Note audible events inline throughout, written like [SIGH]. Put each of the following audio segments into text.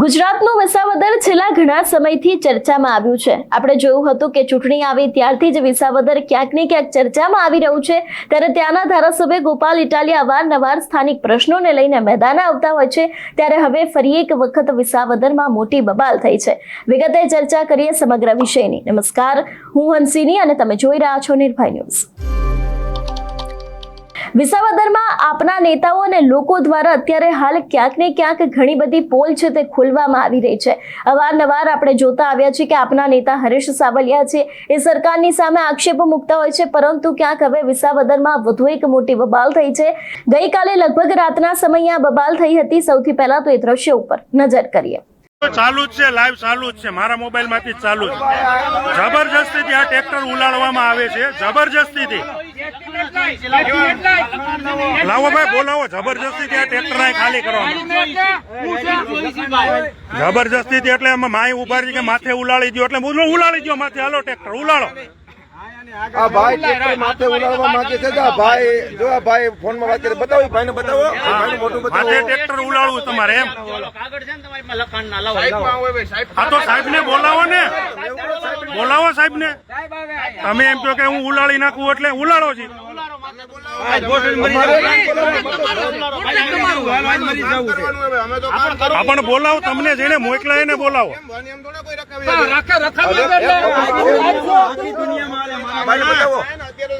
ગુજરાતનું વિસાવદર છેલ્લા ઘણા સમયથી ચર્ચામાં આવ્યું છે. આપણે જોયું હતું કે ચૂંટણી આવી ત્યારથી જ વિસાવદર ક્યાંક ને ક્યાંક ચર્ચામાં આવી રહ્યું છે. ત્યારે ત્યાંના ધારાસભ્ય ગોપાલ ઇટાલિયા અવારનવાર સ્થાનિક પ્રશ્નોને લઈને મેદાને આવતા હોય છે. ત્યારે હવે ફરી એક વખત વિસાવદરમાં મોટી બબાલ થઈ છે. વિગતે ચર્ચા કરીએ સમગ્ર વિષયની. નમસ્કાર, હું હંસિની અને તમે જોઈ રહ્યા છો નિર્ભય ન્યૂઝ. વિસાવદરમાં આપના નેતાઓ અને લોકો દ્વારા અત્યારે હાલ ક્યાંક ને ક્યાંક ઘણી બધી પોલ છે તે ખોલવામાં આવી રહી છે. અવારનવાર આપણે જોતા આવ્યા છીએ કે આપના નેતા હરીશ સાવલિયા છે. એ સરકારની સામે આક્ષેપો મૂકતા હોય છે, પરંતુ ક્યાંક હવે વિસાવદરમાં વધુ એક મોટી બબાલ થઈ છે. ગઈકાલે લગભગ રાતના સમયે આ બબાલ થઈ હતી. સૌથી પહેલા તો એ દ્રશ્ય ઉપર નજર કરીએ. ચાલુ જ છે લાઈવ ચાલુ જ છે, મારા મોબાઈલમાંથી ચાલુ છે. જબરજસ્તીથી આ ટ્રેક્ટર ઉલાડવામાં આવે છે, જબરજસ્તીથી. લાવો ભાઈ, બોલાવો, જબરજસ્તીથી આ ટ્રેક્ટર ખાલી કરવામાં જબરજસ્તીથી એટલે માય ઊભા કે માથે ઉલાડી દો એટલે ઉલાડી દો માથે, હાલો ટ્રેક્ટર ઉલાળો. આ ભાઈ ટ્રેક્ટર માથે ઉડાડવા માંગે છે. આ ભાઈ જો આ ભાઈ ફોનમાં વાત કરે બતાવો ભાઈ ને બતાવો મોટું મોઢું માથે બતાવો ટ્રેક્ટર ઉલાળવું તમારે એમ. કાગળ છે ને તમારી લખાણ ના લાવો. આ તો સાહેબ ને. બોલાવો ને બોલાવો સાહેબ ને તમે એમ કહો કે હું ઉલાળી નાખું એટલે ઉલાળો જી આ પણ બોલાવો તમને જેને મોકલા એને બોલાવો. ભાઈ ને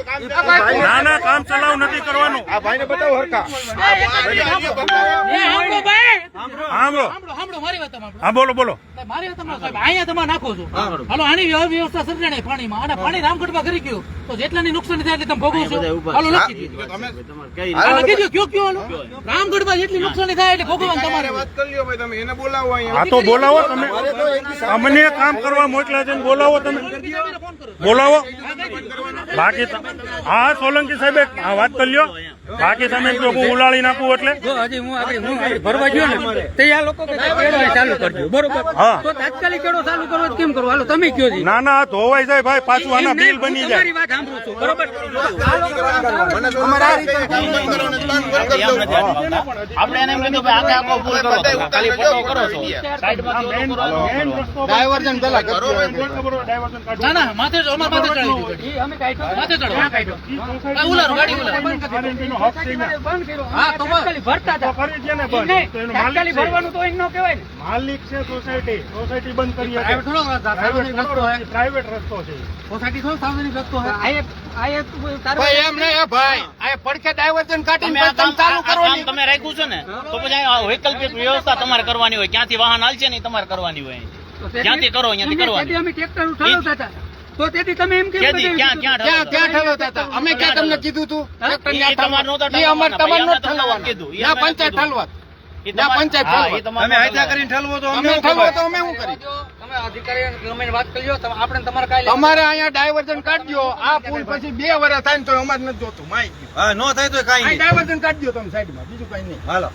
ના ના કામ ચલાવ નથી કરવાનું. આ ભાઈ ને બતાવો. હરકા હા બોલો બોલો. અહીંયા તમે નાખો છો. હાલો આની વ્યવસ્થા સર્જાણી પાણીમાં. અને પાણી રામગઢમાં કરી ગયું. તો જેટલાની નુકસાન થાય એટલે તમે ભોગવો છો. હાલો લખી દો લખી દો કયો કયો હાલો? રામગઢમાં જેટલી નુકસાની થાય એટલે ભોગવવાનું તમારે. હા તો બોલાવો તમે. અમને કામ કરવા મોકલા છે બોલાવો તમે. બોલાવો. બાકી હા સોલંકી સાહેબ હા વાત કરી લ્યો. બાકી તમે એમ હું ઉલાળી નાખું એટલે? હજી હું આગળ હું ભરવા ગયો ને તે આ લોકો કે ચાલુ કરજો. બરોબર? હા. તો તાત્કાલિક કેડો ચાલુ કરો કેમ કરો હાલો તમે કયો જી ના ના ધોવાઈ જાય ભાઈ પાછું આના બિલ બની જાય. તમારી વાત સાંભળું છું બરોબર? આપણે એને એમ કીધું કે આખે આખો ફૂલ કરો ખાલી ફોટો કરો છો. સાઈડમાં કરો. ડાયવર્જન પેલા ના ના માથે અમાર અમારે માથે ચડાવી દીધું. માથે ચડો આ ઉલારો ગાડી ઉલારો. હા તો બસ. ભરતા હતા. કરી છે ને બંધ. એનો તાત્કાલિક ભરવાનું તો એમ કહેવાય ને. માલિક છે સોસાયટી. સોસાયટી બંધ કરી પ્રાઇવેટ થોડો સાર્વજનિક રસ્તો હોય પ્રાઇવેટ રસ્તો છે. સોસાયટી થોડો સાર્વજનિક રસ્તો હોય આ એક આ એક તારો તમે આ કામ આ કામ તમે રાખ્યું છે ને તો પછી વૈકલ્પિક વ્યવસ્થા તમારે કરવાની હોય. ક્યાંથી વાહન હાલશે નહીં તમારે કરવાની હોય. ક્યાંથી કરો, અહીંયાથી કરવાની. અમે ટ્રેક્ટર ઠલવતા હતા. તો તેથી તમે એમ કેમ ક્યાં ક્યાં ઠલવતા? હતા? અમે ક્યાં તમને કીધું તું? તમારે અમારે ઠલવવાના. તમારે કીધું. ના પંચાયત કીધું. ઠલવત. ના પંચાયત ઠલવત. ઈ તમારે ઠલવવાનું. તમે ઠલવો તો અમે શું કરી તમે અધિકારીઓને ગમે વાત કરી આપણે તમારે કાંઈ લેવું. અહીંયા ડાયવર્ઝન કાઢજો. આ પુલ પછી બે વર્ષ થાય ને તો અમારે નથી જોતું. માહિતી હા નો થાય તો કઈ આ ડાયવર્ઝન કાઢજો તમે સાઈડમાં. બીજું કઈ નહીં. હાલો.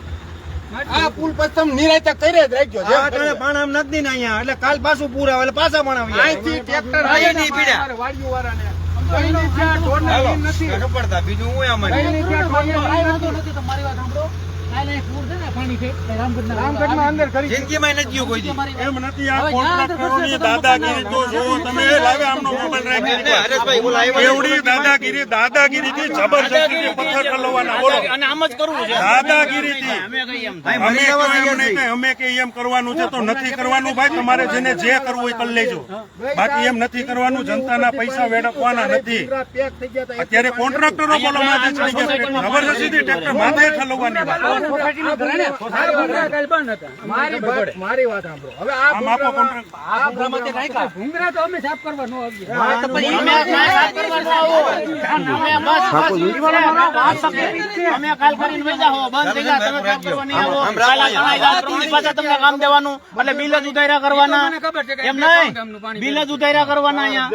આ પુલ પછી તમે નિરાયતા કરી જ રાખજો કરી. પણ આમ નથી ને અહીંયા એટલે કાલ પાછું પૂર આવે એટલે પાછા પણ આવી અહીંથી ટ્રેક્ટર આવે નહીં પીડ્યા વાડીઓ વાળાને બીજું હું એમ નથી. તમારી વાત સાંભળો. એ જિંદગીમાં નથી ગયું કોઈ એમ નથી આ કોન્ટ્રાક્ટરોની દાદાગીરી તો જુઓ તમે લાવે આમનો મોબાઈલ રાખી એવડી દાદાગીરી દાદાગીરીથી જબરજસ્તી પથ્થર ઠલવવાના બોલો. અને આમ જ કરવું છે. દાદાગીરીથી. અમે કઈ એમ અમે નહીં કે અમે કે એમ કરવાનું છે તો નથી કરવાનું ભાઈ. તમારે જેને જે કરવું હોય કરી લેજો. બાકી એમ નથી કરવાનું. જનતાના પૈસા વેડફવાના નથી. અત્યારે કોન્ટ્રાક્ટરો બોલો માથે ચડી ગયા જબરજસ્તીથી ટ્રેક્ટર માથે ઠલવવાની વાત સોસાયટીના ઘરે ને સોસાયટીના ઘરે કાંઈ બંધ હતા. મારી વાત સાંભળો. હવે આ આમ આપો કોન્ટ્રાક્ટ આ ભૂંગળામાં તે રાખ્યા. ભૂંગરા તો અમે સાફ કરવા ન અમે કાલ કરવા ન આવો. અમે બસ બસ અમે કાલ કરીને વઈ જાઓ. બંધ થઈ ગયા. તમે કામ કરવા નહીં આવો. કાલ આ ઘણા ગયા. ત્રણની પાછા તમને કામ દેવાનું એટલે બિલ જ ઉધાર્યા કરવાના. મને ખબર છે કે એમ નહીં. બિલ જ ઉધાર્યા કરવાના અહીંયા.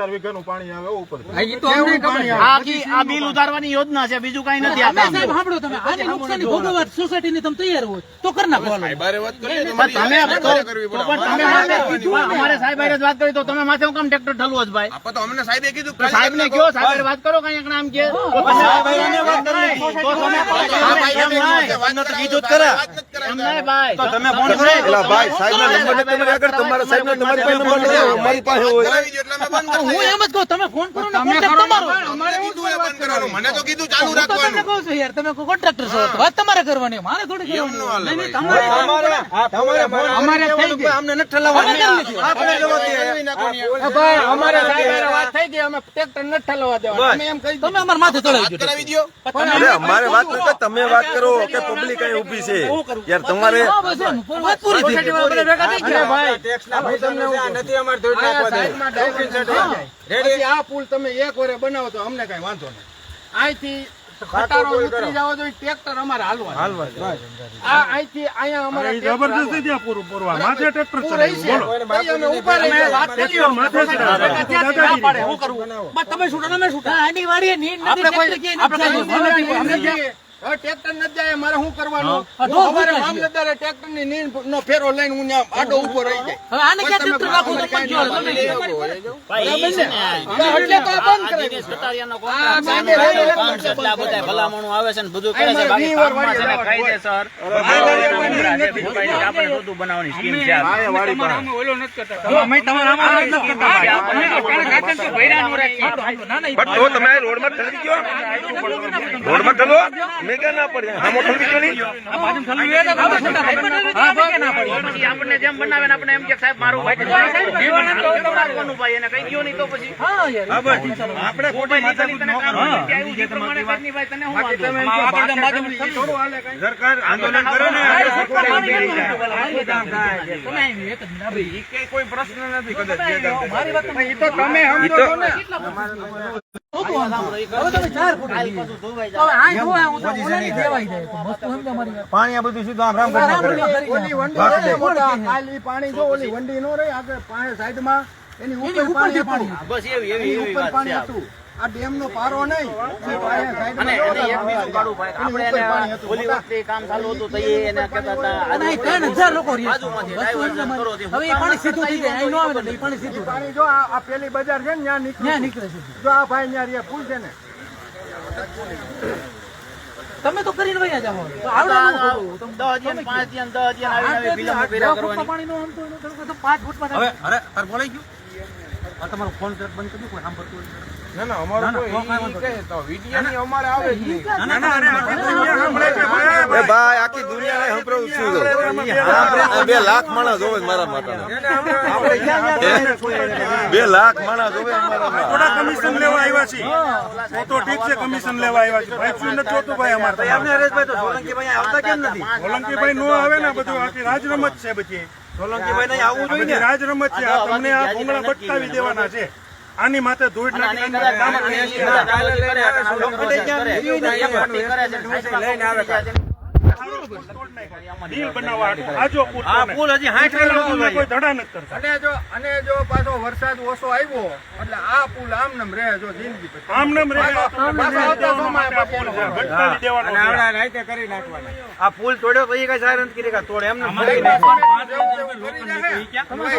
પાણી આવે ઉપર. આ બિલ ઉધારવાની યોજના છે બીજું કઈ નથી આ સાહેબ સાંભળો તમે. નુકસાની ભોગવવા સોસાયટી તમે તૈયાર હોય તો કરી નાખો. અમારે સાહેબ હારે જ વાત કરી તો તમે માથે હું કામ ટ્રેક્ટર ઠલવો જ ભાઈ? તો અમને સાહેબે કીધું સાહેબ ને કયો સાહેબ વાત કરો કઈ આમ કે. તમે સાહેબ હારે વાત કરી તો તમે આ ભાઈ એમ એમ નહીં. વાત નથી કીધું જ કરે. વાત નથી કરાવી. એમ નહીં ભાઈ. તો તમે ફોન એલા ભાઈ સાહેબ ના નંબર નથી તમારી આગળ તમારા સાહેબ ના તમારી પાસે નંબર નથી અમારી પાસે હોય. કરાવી દો એટલે અમે બંધ હું એમ જ કહું તમે ફોન કરો તમે કરો ને તમારો. ભાઈ, કરવાનું. મને તો કીધું ચાલુ રાખવાનું. કહું છું યાર તમે કોન્ટ્રાક્ટર છો વાત તમારે કરવાની મારે થોડી નો કરવાની ભાઈ. તમારે અમારે થઈ ગઈ. અમને નથી ઠલાવવા. અમે કરી લીધું. આપણે જવા દે. ભાઈ અમારે સાહેબ વાત થઈ ગઈ. અમે ટ્રેક્ટર નથી ઠલવવા દેવા. તમે એમ કહી તમે અમાર માથે ચડાવી વાત કરાવી દો. અરે અમારે વાત નથી તમે વાત કરો કે પબ્લિક અહીં ઊભી છે. યાર તમારે. વાત પૂરી થઈ ગઈ. અરે ભાઈ તમને આ નથી અમાર ધોઈ નાખવા દે. પછી આ પુલ તમે એક વરે બનાવો. તો અમને કઈ વાંધો નહીં અહીંથી ખટારો ઉતરી જાવ તો ટ્રેક્ટર અમારે હાલવા આ અહીંથી અહીંયા અમારે જબરદસ્તી ત્યાં પૂરું પૂરવા. માથે ટ્રેક્ટર ચલાવી અમે ઊભા વાત ટ્રેક્ટર માથે ચડાવ્યું. દાદાગીરી. બસ તમે છૂટો તમે છૂટો. આની વાડીએ નીંદ નથી, આપણે કોઈ- આપણે કોઈ. હવે ટ્રેક્ટર નથી જાય મારે શું કરવાનું? લાગી. મામલતદારે ટ્રેક્ટરની નીંદ નો ફેરો લઈને હું આડો ઊભો રહી જાય. હવે આને ક્યાં ટ્રેક્ટર રાખો તો પણ જો, તમે એટલે તો બંધ કરાવી દીધું. આ સાંજે રેડી કામ છે, બંધ કરાવી. ભલામણું આવે છે ને બધું કરે છે. બાકી કામમાં છે ને કાયદેસર આપણે બધું બનાવવાની સ્કીમ છે આ. ઓલો નથી કરતા. અમે તમારા આમાં નથી કરતા. ભાઈ. અમે તો કાલે કાકા તો ભૈરા નો રાખીએ. ના, ના, પણ તો તમે રોડમાં ઠલવી ગયો? રોડમાં ઠલવો? મેં ના પડે. આમો ઠલવી ગયો નહીં આ બાજુ ઠલવી એ તો ખબર છે. હા, ભાઈ, ના પડે. પછી આપણને જેમ બનાવે ને આપણે એમ કે સાહેબ મારું ભાઈ છે. રાખવાનું ભાઈ એને કઈ ગયો નહીં તો પછી. હા, યાર. આપણે ખોટી કામ નથી આવ્યું એ પ્રમાણે કરની ભાઈ તને હું બાકી તમે આગળ બાજુ કઈ. સરકાર આંદોલન કરે ને ખોટા ઊભી રહી. જાય. તમે એક જ ના ભાઈ. કે કોઈ પ્રશ્ન નથી કદાચ જે. મારી વાત તો તમે સમજો છો ને. પાણી આ બધું સીધું આમ રામ રામ કરી પાણી જો ઓલી વંડી નો રહી આગળ પાણી સાઈડમાં એની એની ઉપર પાણી બસ એવી એવી ઉપર પાણી હતું આ ડેમ નો પારો નહીં. આપણે કામ ચાલુ હતું તો એને કહેતા ત્રણ હજાર લોકો હવે પાણી સીધું થઈ જાય અહીં આવે ને પાણી સીધું પાણી જો આ આ પેલી બજાર છે ને ત્યાં નીકળે ત્યાં નીકળે છે. જો આ ભાઈ ત્યાં રે પુલ છે ને. તમે તો કરીને વયા જાઓ. તો આવડે દસ પાંચ દસ આમ તો ફૂટમાં હવે અરે તાર બોલાઈ ગયું? આ તમારો ફોન બંધ કરી કોઈ સાંભળતું હોય. ના ના અમારો કોઈ તો વીડિયો અમારે આવે જ નહીં. ના, ના, અરે આખી દુનિયા સાંભળે છે ભાઈ, ભાઈ. ભાઈ આખી દુનિયાને સંભળાવું શું બે લાખ માણસ જોવે મારા માતા બે લાખ માણસ જોવે મારા થોડા કમિશન લેવા આવ્યા છીએ તો તો ઠીક છે કમિશન લેવા આવ્યા છે. ભાઈ શું નથી જોતું ભાઈ અમારે તમારે. હરેશભાઈ તો સોલંકીભાઈ આવતા કેમ નથી? સોલંકીભાઈ નો આવે ને બધું આખી રાજરમત છે બધી. સોલંકીભાઈ નહીં આવવું આ બધી રાજરમત છે તમને આ ભૂંગળા બટકાવી દેવાના છે. આની માથે ધૂળ નાખી કામ. ડીલ બનાવવા આજો પુલ આ પુલ હજી હાઠ બીજા કોઈ ધડા નથી કરતા. અને જો અને જો પાછો વરસાદ ઓછો આવ્યો એટલે આ પુલ આમ નમ રહે જો જિંદગી પછી. આમ નામ રહે. પાછા આવતા સમય આ પુલ છે. ભટકાવી દેવાનો છે. આ પુલ તોડ્યો તો કઈ સાયરન કરી કે તોડે. એમને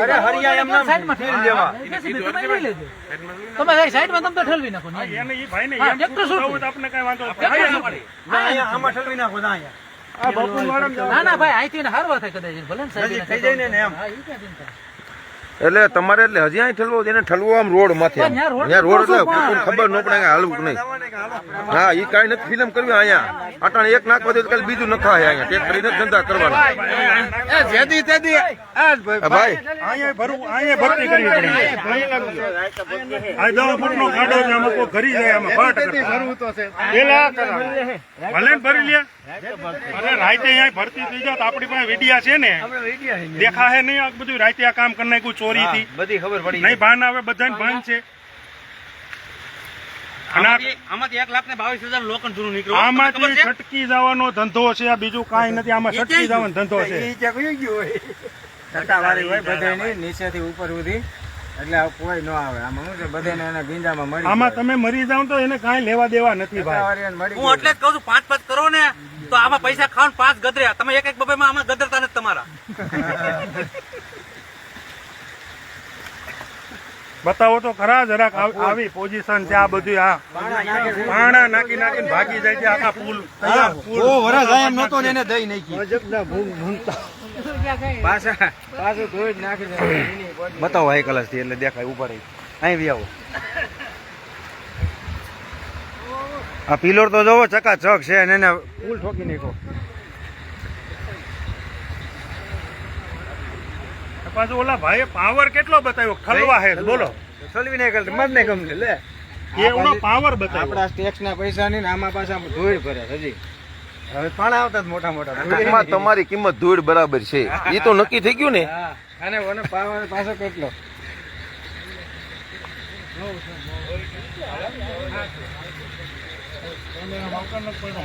અરે હરિયા એમ નામ સાઈડમાં ઠેલ દેવા તમે સાઈડમાં તમે તો ઠલવી નાખો ને. એને ઈ ભાઈને હા, એમ ટ્રેક્ટર શું? આપણે કઈ વાંધો? ના અહીંયા આમાં ઠલવી નાખો ના અહીંયા. ના ના ભાઈ અહીંથી હારવા થાય કદાચ. ભલે સાહેબ થઈ જાય ને એમ. હા, ક્યાં ચિંતા. એટલે તમારે એટલે હજી અહીં ઠલવો એને ઠલવો આમ રોડ માથે ત્યાં રોડ એટલે ખબર ન પડે હાલવું નહીં. હા ઈ કાંઈ નથી ફિલ્મ કરવી અહીંયા. અટાણે એક નાખ દે કાલે બીજું નખાય અહીંયા. ટેક કરીને ધંધા કરવાના. એ જેદી તેદી આ ભાઈ અહીંયા ભરું અહીંયા ભરતી કરવી પડી આ દસ ફૂટનો કાઢો છે આમાં કોઈ ઘરી જાય આમાં પાટ કરતા. ભલે ભરી લે. અરે રાતે અહીંયા ભરતી થઈ જાત આપણી પાસે વિડિયા છે ને. દેખાહે નહીં આ બધું રાતે આ કામ કરી નાખ્યું ચોરી થી બધી ખબર પડી નહીં ભાન આવે બધાને ભાન છે. આમાંથી એક લાખ ને બાવીસ હજાર લોકન નીકળ્યું. આમાંથી છટકી જવાનો ધંધો છે આ બીજું કાંઈ નથી આમાં છટકી જવાનો ધંધો છે. નીચેથી ઉપર સુધી. એટલે કોઈ ન આવે. આમાં શું છે? બધાને એના ગીંજામાં મળી આમાં તમે મરી જાવ તો એને કાંઈ લેવા દેવા નથી ભાઈ. હું એટલે જ કહું છું પાંચ પાંચ કરો ને તો આમાં પૈસા ખાવ પાંચ ગદર્યા તમે એક એક બબેમાં આમાં ગદરતા નથી તમારા. [LAUGHS] બતાવો તો ખરા જરાક આવ- આવી પોઝિશન છે આ બધું આ પાણા નાખી નાખીને ભાગી જાય છે આખા પુલ પુલ. વરસ આયમ નતો ને એને દઈ નાખી બતાવો હાઈ ક્લાસથી એટલે દેખાય ઊભા રહી. અહીં બી આવો. આ પિલોર તો જોવો ચકાચક છે અને એને ફૂલ ઠોકી નાખો પાછું ઓલા ભાઈ પાવર કેટલો બતાવ્યો? ખલવા હે બોલો. ઠલવી નહીં મત નહીં ગમે લે. એવડો પાવર બતાવ્યો. આપડા ટેક્સ ના પૈસા નહીં આમાં પાછા ધોઈ ભરે હજી. હવે પણ આવતા જ મોટા મોટા? ટૂંકમાં તમારી કિંમત ધૂળ બરાબર છે. એ તો નક્કી થઈ ગયું ને? હા. અને મને પાવર પાછો કેટલો?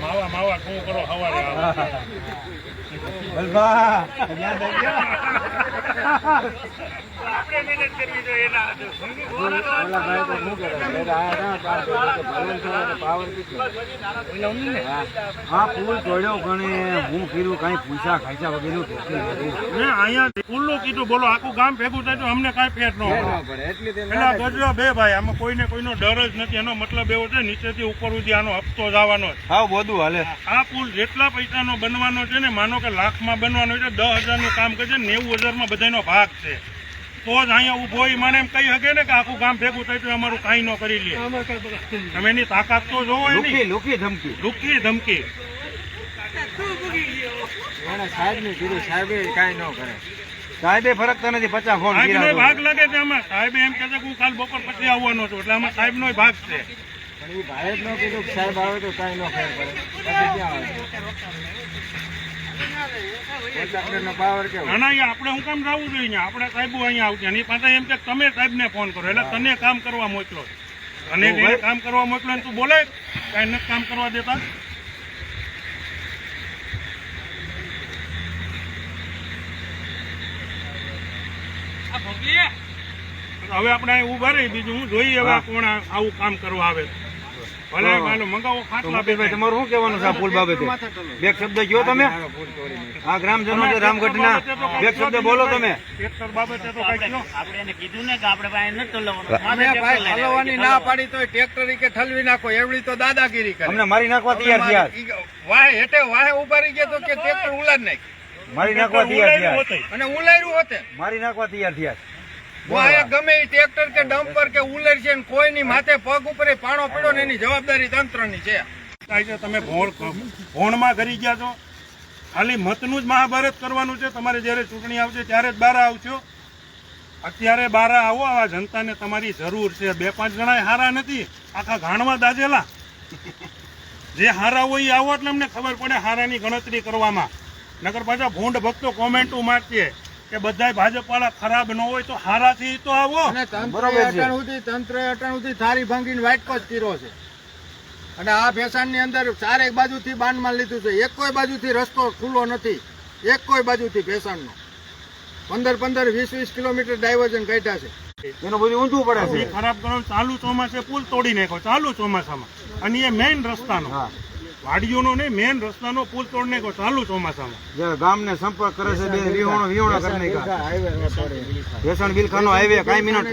માવા માવા કરો હવારે આવો. બલભા આપણે મહેનત કરવી જોઈએ એના ઓલા ભાઈ તો શું કરે એટલે આ ના પાડતો એટલે ભગવાન છે પાવર કેટલો હા પુલ તોડ્યો ગણે હું કીધું કઈ પૂછા ખાઈસા વગેરે મેં અહીંયા પુલ્લું કીધું બોલો આખું ગામ ભેગું થાય તો અમને કાંઈ ફેર ન પડે ના એટલી પેલા ગજવા બે ભાઈ આમાં કોઈને કોઈનો ડર જ નથી એનો મતલબ એવો છે નીચેથી ઉપર સુધી આનો હપ્તો જવાનો જ હાવ બધું હાલે. આ પુલ જેટલા પૈસાનો બનવાનો છે ને માનો કે લાખમાં બનવાનું છે દસ હજારનું કામ કરશે નેવું હજારમાં બધાનો ભાગ છે. તો જ અહીંયા ઊભો હોય મને એમ કહી શકે ને કે આખું ગામ ભેગું થાય તો અમારું કાંઈ ન કરી લે. તમે એની તાકાત તો જોવો લુકી એની લુકી ધમકી. દુઃખી ધમકી. સાહેબ ને કીધું સાહેબે કાંઈ ન કરે. સાહેબે ફરકતા નથી પચાસ ફોન ભાગ લાગે છે આમાં. સાહેબ એમ કહે છે કે હું કાલ બપોર પછી આવવાનો છું એટલે આમાં સાહેબનો ભાગ છે. પણ એ ભાઈ જ ન કીધું સાહેબ આવે તો કાંઈ ન ફેર પડે. આપણે હું કામ જવું જોઈએ આપણે સાહેબો અહીંયા આવશે. એની પાસે એમ કે તમે સાહેબને ફોન કરો. એટલે તને કામ કરવા મોકલો. અને કામ કરવા મોકલો ને તું બોલે કાંઈ નથી કામ કરવા દેતા. હવે આપણે અહીં ઊભા રહી બીજું હું જોઈએ હવે કોણ આવું કામ કરવા આવે. ભલે તમારું શું કહેવાનું છે આ પુલ બાબતે? બે શબ્દ કયો તમે. આ ગ્રામજનો છે રામગઢના. બે શબ્દ બોલો તમે. ટ્રેક્ટર બાબતે તો કઈ કયો આપણે એને કીધું ને કે આપણે ના પાડી તો ટ્રેક્ટર કે ઠલવી નાખો એવડી તો દાદાગીરી કરે. અમને મારી નાખવા તૈયાર થયા વાહે હેઠે વાહે ઊભા રહી ગયા તો કે ટ્રેક્ટર ઉલાડ નાખ. મારી નાખવા તૈયાર થયા અને ઉલાર્યું હોતે. મારી નાખવા તૈયાર થયા ગમે એ ટ્રેક્ટર કે ડમ્પર કે ઉલર છે ને કોઈની માથે પગ ઉપર પાણો પડ્યો ને એની જવાબદારી તંત્રની છે. તમે ભોણ ભોણમાં કરી ગયા છો. ખાલી મતનું જ મહાભારત કરવાનું છે. તમારે જ્યારે ચૂંટણી આવશે ત્યારે જ બારા આવશો. અત્યારે બારા આવો આ જનતાને તમારી જરૂર છે. બે પાંચ જણા હારા નથી. આખા ઘાણમાં દાજેલા જે હારા હોય એ આવો એટલે અમને ખબર પડે હારાની ગણતરી કરવામાં. નગર પાછા ભૂંડ ભક્તો કોમેન્ટો મારશે. કે બધાય ભાજપ વાળા ખરાબ ન હોય તો હારાથી તો આવો. તંત્ર અટણ સુધી થારી ભાંગીને વાટકો જ કર્યો છે. અને આ ફેશનની અંદર ચારેક બાજુથી બાંધમાં લીધું છે. એક કોઈ બાજુથી રસ્તો ખુલ્લો નથી. એક કોઈ બાજુથી ફેશનનો. પંદર પંદર વીસ વીસ કિલોમીટર ડાયવર્ઝન કાઢ્યા છે. એનું બધું ઊંધું પડે છે. ખરાબ કરવાનું ચાલુ ચોમાસે પુલ તોડી નાખ્યો. ચાલુ ચોમાસામાં. અને એ મેઇન રસ્તાનો. વાડીઓનો મેઇન રસ્તાનો પુલ તોડને કો ચાલુ ચોમાસામાં. જ્યારે ગામને સંપર્ક કરે છે બે વિહોણો કરને કા ભેસણ બિલખાનો હાઈવે કાઈ મિનિટ.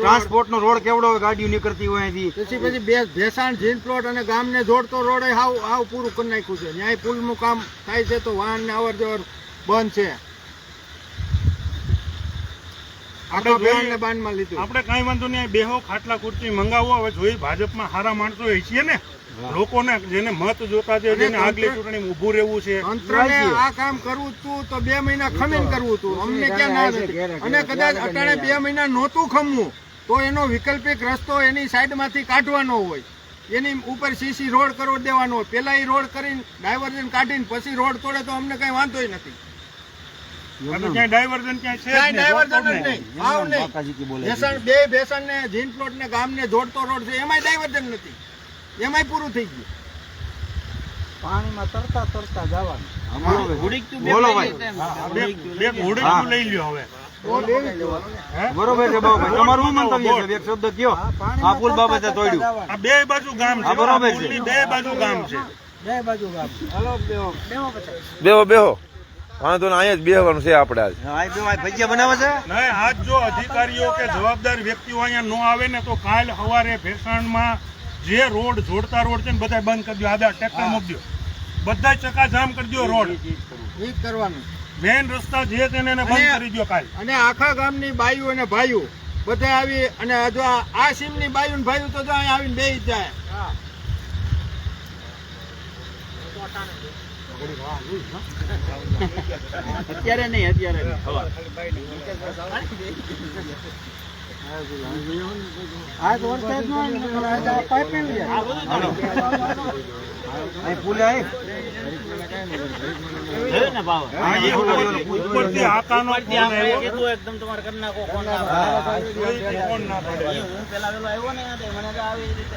ટ્રાન્સપોર્ટનો રોડ. કેવડો હોય ગાડીઓ નીકળતી હોય અહીંથી. પછી પછી બે ભેસાણ જીન પ્લોટ અને ગામને જોડતો રોડ હાવ હાવ પૂરું કરી નાખ્યું છે. ન્યાય પુલનું કામ થાય છે તો વાહન ને અવર જવર બંધ છે. આપણે કઈ જોઈએ- લીધું. આપણે કાંઈ વાંધો નહીં બેહો ખાટલા કુર્તી મંગાવો હવે જોઈ ભાજપમાં સારા માણસો હોય છીએ ને. લોકોને જેને મત જોતા છે જેને આગલી ચૂંટણી ઊભું રહેવું છે. તંત્રને આ કામ કરવું તું તો બે મહિના ખમીને કરવું તું. અમને ક્યાં ના અને કદાચ અટાણે બે મહિના નહોતું ખમવું તો એનો વૈકલ્પિક રસ્તો એની સાઈડમાંથી કાઢવાનો હોય. એની ઉપર સીસી રોડ કરો દેવાનો હોય. પેલા એ રોડ કરીને ડાયવર્ઝન કાઢીને પછી રોડ તોડે તો અમને કઈ વાંધો નથી. ડાયવર્ઝન ક્યાંય છે બે ભેસણ ને જીન પ્લોટ ને ગામને જોડતો રોડ છે. એમાં ડાયવર્ઝન નથી. એમાંય પૂરું થઈ ગયું. પાણીમાં તરતા તરતા જવાનું. બોલો ભાઈ. બે બે લઈ લ્યો હવે. બરોબર છે બાબુભાઈ તમારું શું મંતવ્ય છે? એક શબ્દ કયો? આ પુલ બાબતે તોડ્યું. આ બે બાજુ ગામ છે. હા, બરોબર આ છે. બે બાજુ ગામ. છે બેહો. બેહો વાંધો ને અહીંયા જ બેહવાનું છે આપણે આજ. નહીં આજ જો અધિકારીઓ કે જવાબદાર વ્યક્તિઓ અહીંયા ન આવે ને તો કાલ સવારે ભેસાણમાં જે રોડ જોડતા રોડ છે ને બધા બંધ કરી દો આદા ટ્રેક્ટર મૂકી દો બધા ચકાજામ કરી દો રોડ. ઈ જ કરવાનું. મેઇન રસ્તા જે છે એને બંધ કરી દો કાલ. અને આખા ગામની બાઈઓ અને ભાઈઓ બધા આવી અને જો આ- સીમની બાઈઓ ને ભાઈઓ તો જો અહીંયા આવીને બેસી જાય. અત્યારે નહીં અત્યારે હવા. જોયું ને ઈ હું પેલા વેલો આવ્યો ને મને આવી રીતે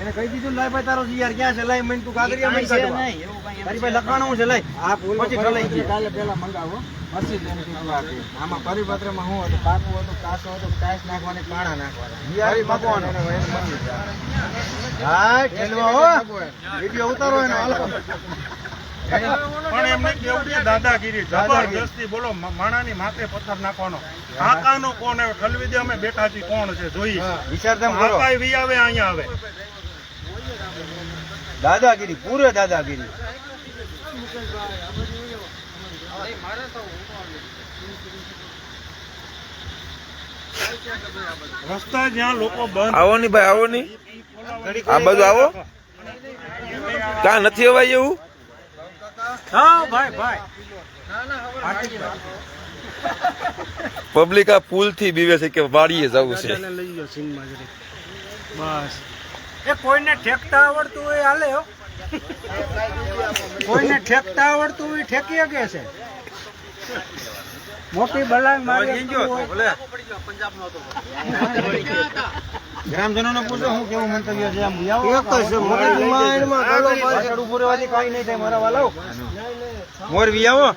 એને કહી દીધું લાય ભાઈ તારો યાર ક્યાં છે? લાય મન તું કાગરિયા મન છે કાઢવા તારી લખાણું લાય. આ પછી ગયું. કાલે પેલા મંગાવો. પછી આમાં પરિપત્રમાં શું હતું? પાકું હતું કાસો હતું ટાઈસ નાખવાની કાણા નાખવાના. યાર મગવાનો હા ખેલવા હો. વિડિયો ઉતારો એનો. હાલો [LAUGHS] પણ એમને કેવું છે દાદાગીરી જબરદસ્તી બોલો માણાની માથે પથ્થર નાખવાનો. આકાનો કોણ આવે? ઠલવી દે અમે બેઠા છીએ કોણ છે જોઈએ વિચારધામ કરો. વી આવે અહીંયા આવે. દાદાગીરી પૂરે દાદાગીરી. રસ્તા જ્યાં લોકો બંધ આવો ની ભાઈ આવો ની. આ બાજુ આવો. ક્યાં નથી અવાય એવું? પબ્લિક આ પુલથી બીવે છે કે વાડીએ જવું છે. બસ. એ કોઈને ઠેકતા આવડતું હોય હાલે હો. કોઈને ઠેકતા આવડતું હોય ઠેકી શકે છે. મોટી બલાય મારી ગ્રામજનો ને પૂછો હું કેવું મંતવ્ય છે? આમ ઉભું રહેવાથી કાઈ નહીં થાય મારા વાલાઓ. મોર વી આવો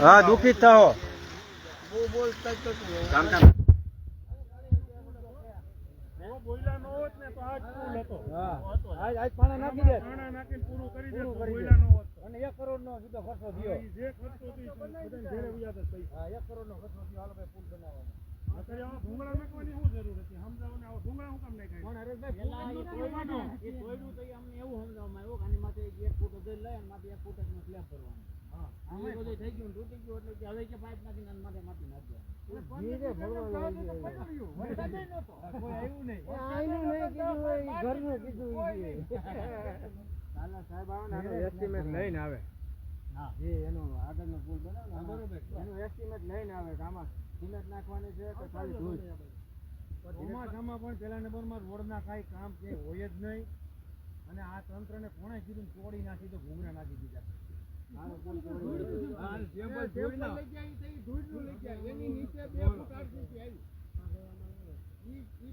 હા દુઃખિત થાઓ બોયલા નો હોત આજ પુલ હતો આજ આજ પાણા નાખી દે પાણા નાખીને પૂરું કરી દે બોયલા નો હોત તો. અને એક કરોડ નો ખર્ચો થયો ઈ જે. હા એક કરોડ નો ખર્ચો થયો અત્યારે આવા ભૂંગળા નાખવાની શું જરૂર હતી? સમજાવો ને ભૂંગળા શું કામ નાખ્યા? પણ હરેશભાઈ પેલા એ તોડ્યું તો અમને એવું સમજાવવામાં આવ્યું કે આની માથે એક એક ફૂટ અધર લઈ અને માથે એક ફૂટ નો સ્લેબ કરવાનો હા. એ બધું થઈ ગયું તૂટી ગયું એટલે હવે કે પાઇપ નાખીને આની માથે માટી નાખી ધીરે ભરવા લઈ ગયો. કોઈ આવ્યું નહીં. આયનું નહીં. કીધું હોય, ઈ ઘરનું કીધું ઈ કે. કાલા સાહેબ આવે ને આનો estimate લઈને આવે. જે એનો આગળનો પુલ બનાવે ને એનું estimate લઈને આવે કે આમાં સિમેન્ટ નાખવાની છે કે ખાલી ધૂળ. ચોમાસામાં પણ પેલા નંબરમાં રોડના કાંઈ કામ કે હોય જ નહીં. અને આ તંત્રને કોણે કીધું તોડી નાખી તો ઘૂંઘરા દીધા.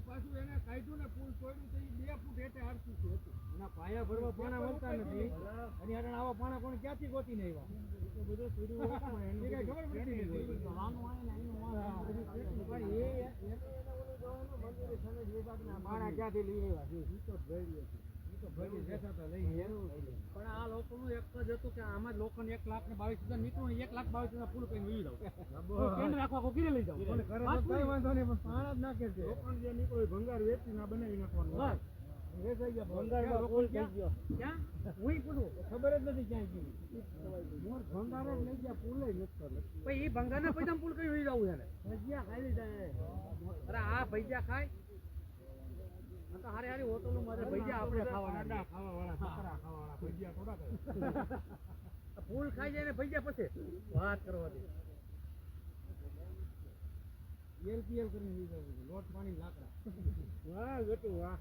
પાછું એને કાઢ્યું ને પુલ તોડ્યું તો બે ફૂટ હેઠે આરસીસી હતી. એના પાયા ભરવા પાણા મળતા નથી અને આવા પાણા કોણ ક્યાંથી ગોતીને આવ્યા? બધું? ખબર પડતી નથી. પણ એ એને એને પાણા ક્યાંથી લઈ આવ્યા તો. પણ આ લોકોનું એક જ હતું કે આમાં જ લોકોને એક લાખ ને બાવીસ હજાર નીકળું એક લાખ બાવીસ હજાર પૂરું કરીને લઈ જાવ રાખવા કોઈ લઈ જાવ કાંઈ વાંધો નહીં પણ પાણા જ નાખે છે જે નીકળ્યું ભંગાર વેચીને આ બનાવી નાખવાનું હારી મારે આપણે ખાવાના થોડા ફૂલ ખાઈ જાય ને ભૈયા પછી વાત કરવાથી. એલ પીએલ કરીને કરી લોટ પાણી લાકડા. વાહ ગટું વાહ.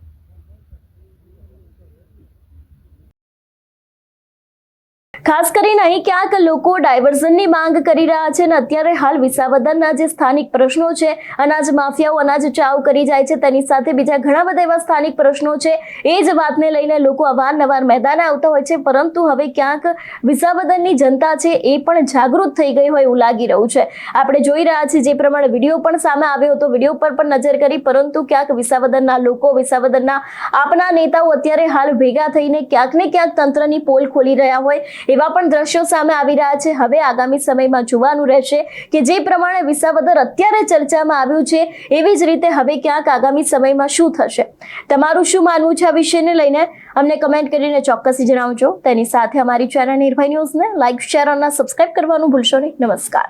ખાસ કરીને અહીં ક્યાંક લોકો ડાયવર્ઝનની માંગ કરી રહ્યા છે અને અત્યારે હાલ વિસાવદરના જે સ્થાનિક પ્રશ્નો છે, અનાજ માફિયાઓ અનાજ ચાવ કરી જાય છે, તેની સાથે બીજા ઘણા બધા એવા સ્થાનિક પ્રશ્નો છે. એ જ વાતને લઈને લોકો અવારનવાર મેદાને આવતા હોય છે, પરંતુ હવે ક્યાંક વિસાવદરની જનતા છે એ પણ જાગૃત થઈ ગઈ હોય એવું લાગી રહ્યું છે. આપણે જોઈ રહ્યા છીએ જે પ્રમાણે વીડિયો પણ સામે આવ્યો હતો, વીડિયો પર પણ નજર કરી, પરંતુ ક્યાંક વિસાવદરના લોકો વિસાવદરના આપના નેતાઓ અત્યારે હાલ ભેગા થઈને ક્યાંક ને ક્યાંક તંત્રની પોલ ખોલી રહ્યા હોય એવા પણ દ્રશ્યો સામે આવી રહ્યા છે. હવે આગામી સમયમાં જોવાનું રહેશે કે જે પ્રમાણે વિસાવદર અત્યારે ચર્ચામાં આવ્યું છે, એવી જ રીતે હવે ક્યાંક આગામી સમયમાં શું થશે? તમારું શું માનવું છે આ વિષયને લઈને? અમને કમેન્ટ કરીને ચોક્કસથી જણાવજો. તેની સાથે અમારી ચેનલ નિર્ભય ન્યૂઝને લાઇક શેર અને સબસ્ક્રાઇબ કરવાનું ભૂલશો નહીં. નમસ્કાર.